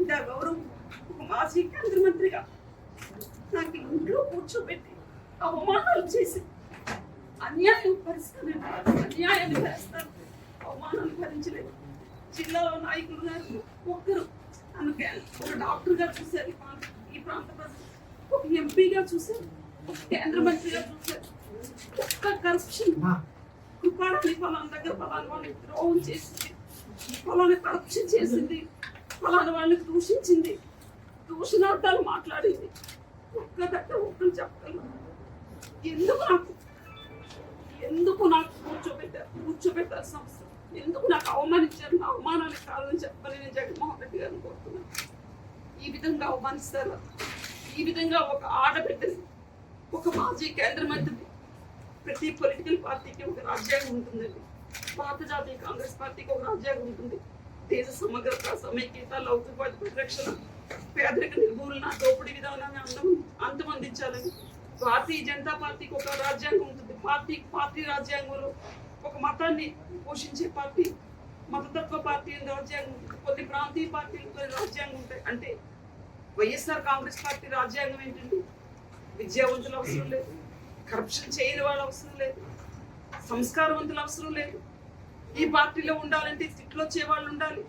ఇంత గౌరవం ఒక మాజీ కేంద్ర మంత్రిగా నాకు ఇంట్లో కూర్చోబెట్టి అవమానాలు చేసి అన్యాయం పరిస్థితులు అన్యాయాన్ని భరిస్తాను అవమానాలు భరించలేదు. జిల్లాలో నాయకులు గారు ఒక్కరు నన్ను ఒక డాక్టర్ గారు చూశారు. ఈ ప్రాంత ప్రజలు. ఒక ఎంపీగా చూశారు. ఒక కేంద్ర మంత్రిగా చూశారు. ఒక్క కరప్షన్ కృపాడని ఫలానా దగ్గర ఫలానా వాళ్ళని ద్రోహం చేసింది. ఫలానా కరప్షన్ చేసింది. ఫలానా వాళ్ళని దూషించింది. దూషణార్థాలు మాట్లాడింది. ఒక్క దగ్గర ఒక్కరు చెప్పగలరు. ఎందుకు నాకు? ఎందుకు నాకు కూర్చోబెట్టారు కూర్చోబెట్టారు సంస్థ ఎందుకు నాకు అవమానించారు? నా అవమానానికి కారణం చెప్పలేని నేను జగన్మోహన్ రెడ్డి గారిని కోరుతున్నాను. ఈ విధంగా అవమానిస్తారు? ఈ విధంగా ఒక ఆడబిడ్డని ఒక మాజీ కేంద్ర మంత్రిని ప్రతి పొలిటికల్ పార్టీకి ఒక రాజ్యాంగం ఉంటుందండి. భారత జాతీయ కాంగ్రెస్ పార్టీకి ఒక రాజ్యాంగం ఉంటుంది. దేశ సమగ్రత సమైక్యత లౌకికవాద పరిరక్షణ పేదరిక నిర్మూలన దోపిడీ విధానాన్ని అందం అంతమందించాలని భారతీయ జనతా పార్టీకి ఒక రాజ్యాంగం ఉంటుంది. పార్టీ పార్టీ రాజ్యాంగంలో ఒక మతాన్ని పోషించే పార్టీ మతతత్వ పార్టీ అని రాజ్యాంగం కొన్ని ప్రాంతీయ పార్టీలు కొన్ని రాజ్యాంగం ఉంటాయి. అంటే వైఎస్ఆర్ కాంగ్రెస్ పార్టీ రాజ్యాంగం ఏంటండి? విద్యావంతులు అవసరం లేదు. కరప్షన్ చేయని వాళ్ళు అవసరం లేదు. సంస్కారవంతులు అవసరం లేదు. ఈ పార్టీలో ఉండాలంటే తిట్లు వచ్చే వాళ్ళు ఉండాలి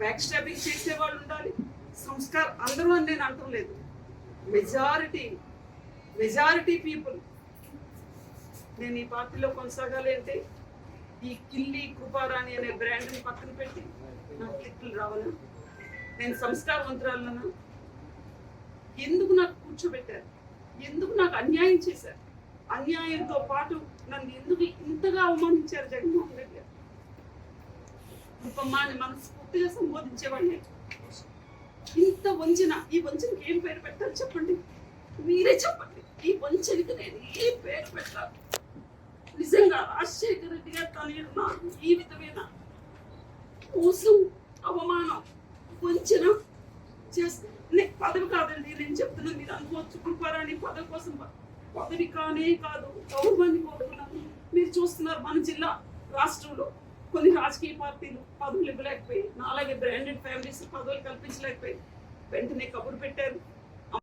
బ్యాక్ స్టాపింగ్ చేసే వాళ్ళు ఉండాలి. సంస్కార్ అందరూ అని నేను అంటం లేదు. మెజారిటీ మెజారిటీ పీపుల్ నేను ఈ పార్టీలో కొనసాగాలి అంటే ఈ కిల్లి కృపారాణి అనే బ్రాండ్ని పక్కన పెట్టి నాకు తిట్లు రావాలా? నేను సంస్కారవంతురాలనా? ఎందుకు నాకు కూర్చోబెట్టారు? ఎందుకు నాకు అన్యాయం చేశారు? అన్యాయంతో పాటు నన్ను ఎందుకు ఇంతగా అవమానించారు జగన్మోహన్ రెడ్డి? కుటుంబాన్ని మనస్ఫూర్తిగా సంబోధించేవాడిని. ఇంత వంచన ఈ వంచనకి ఏం పేరు పెట్టాలి చెప్పండి? మీరే చెప్పండి. ఈ వంచనకి నేను ఏ పేరు పెట్టాలి నిజంగా రాజశేఖర రెడ్డి గారు తనయుడు నాకు ఈ విధమైన? మోసం అవమానం వంచన చేస్తే నే- పదవి కాదండి నేను చెప్తున్నా మీరు అనుకోవచ్చు. కృపారాణి పదవి కోసం పదవి కానే కాదు గౌరవాన్ని కోరుకున్నాను. మీరు చూస్తున్నారు మన జిల్లా రాష్ట్రంలో. కొన్ని రాజకీయ పార్టీలు పదవులు ఇవ్వలేకపోయి నాలాగే బ్రాండెడ్ ఫ్యామిలీస్ పదవులు కల్పించలేకపోయి వెంటనే కబురు పెట్టారు.